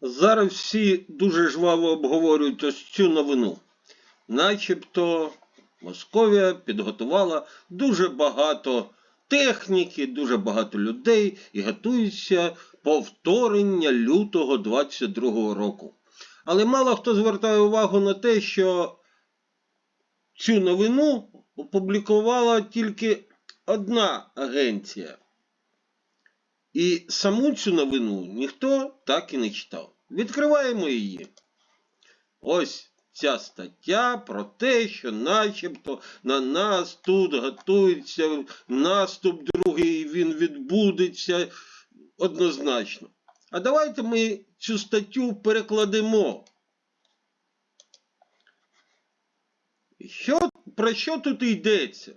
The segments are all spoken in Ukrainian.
Зараз всі дуже жваво обговорюють ось цю новину. Начебто Московія підготувала дуже багато техніки, дуже багато людей і готується повторення лютого 22 року. Але мало хто звертає увагу на те, що цю новину опублікувала тільки одна агенція. І саму цю новину ніхто так і не читав. Відкриваємо її. Ось ця стаття про те, що начебто на нас тут готується наступ другий, він відбудеться однозначно. А давайте ми цю статтю перекладемо. Що, про що тут йдеться?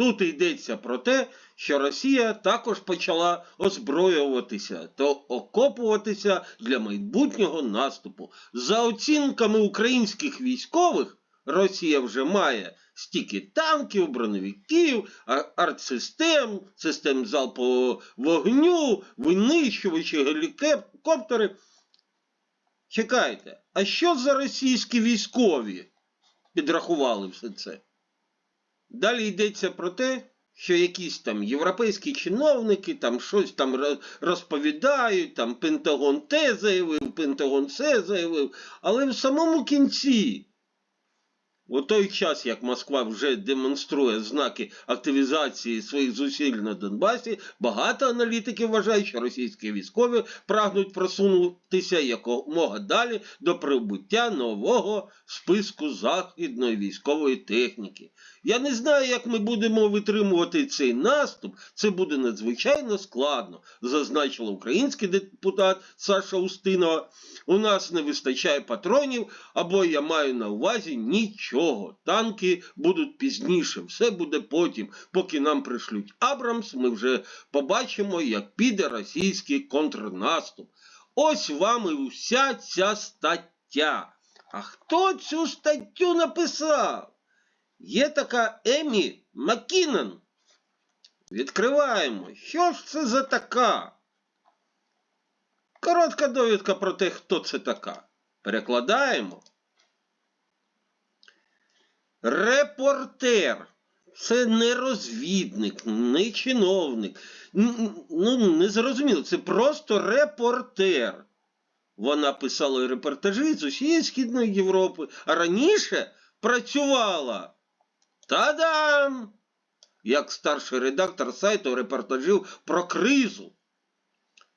Тут йдеться про те, що Росія також почала озброюватися та окопуватися для майбутнього наступу. За оцінками українських військових, Росія вже має стільки танків, броневиків, артсистем, систем залпового вогню, винищувачі, гелікоптери. Чекайте, а що за російські військові підрахували все це? Далі йдеться про те, що якісь там європейські чиновники там щось там розповідають, там Пентагон те заявив, Пентагон це заявив. Але в самому кінці, у той час, як Москва вже демонструє знаки активізації своїх зусиль на Донбасі, багато аналітиків вважають, що російські військові прагнуть просунутися якомога далі до прибуття нового списку західної військової техніки. Я не знаю, як ми будемо витримувати цей наступ. Це буде надзвичайно складно, зазначила український депутат Саша Устинова. У нас не вистачає патронів, або я маю на увазі нічого. Танки будуть пізніше, все буде потім. Поки нам пришлють Абрамс, ми вже побачимо, як піде російський контрнаступ. Ось вам і вся ця стаття. А хто цю статтю написав? Є така Емі Маккінон. Відкриваємо. Що ж це за така? Коротка довідка про те, хто це така. Перекладаємо. Репортер. Це не розвідник, не чиновник. Ну, не зрозуміло, це просто репортер. Вона писала репортажі з усієї Східної Європи, а раніше працювала. Та-дам! Як старший редактор сайту репортажів про кризу.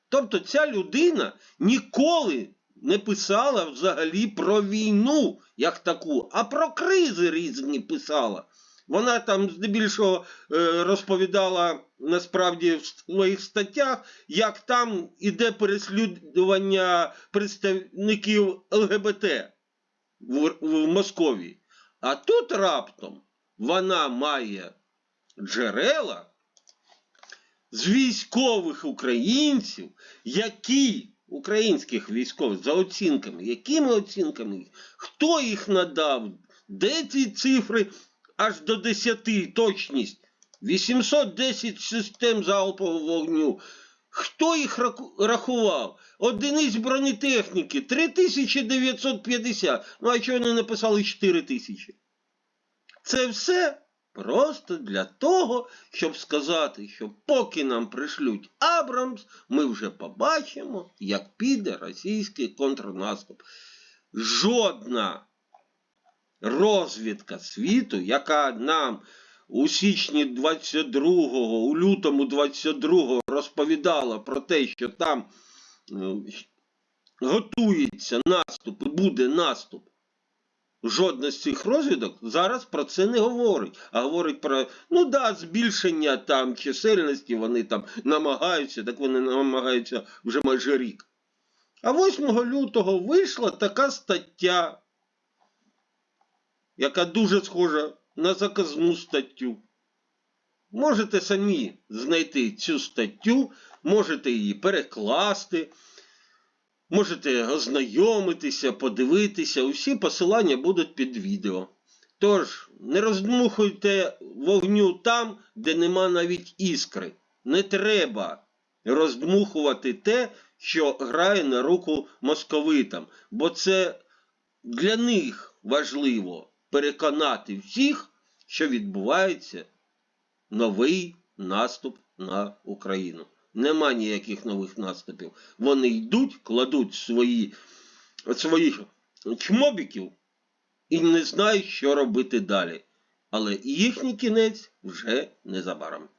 Тобто ця людина ніколи не писала взагалі про війну як таку, а про кризи різні писала. Вона там здебільшого е, розповідала насправді в своїх статтях, як там іде переслідування представників ЛГБТ в, в Московії. А тут раптом вона має джерела з військових українців, які українських військових за оцінками, якими оцінками, хто їх надав, де ці цифри аж до 10 точність, 810 систем залпового вогню. Хто їх рахував? Одиниць бронетехніки 3950. Ну а чого вони написали 4000? Це все просто для того, щоб сказати, що поки нам пришлють Абрамс, ми вже побачимо, як піде російський контрнаступ. Жодна розвідка світу, яка нам у січні 22-го, у лютому 22-го розповідала про те, що там е, готується наступ і буде наступ. Жодна з цих розвідок зараз про це не говорить, а говорить про ну да, збільшення там чисельності, вони там намагаються, так вони намагаються вже майже рік. А 8 лютого вийшла така стаття, яка дуже схожа на заказну статтю. Можете самі знайти цю статтю, можете її перекласти. Можете ознайомитися, подивитися, усі посилання будуть під відео. Тож, не роздмухуйте вогню там, де нема навіть іскри. Не треба роздмухувати те, що грає на руку московитам, бо це для них важливо переконати всіх, що відбувається новий наступ на Україну. Нема ніяких нових наступів. Вони йдуть, кладуть свої, своїх чмобіків і не знають, що робити далі. Але їхній кінець вже незабаром.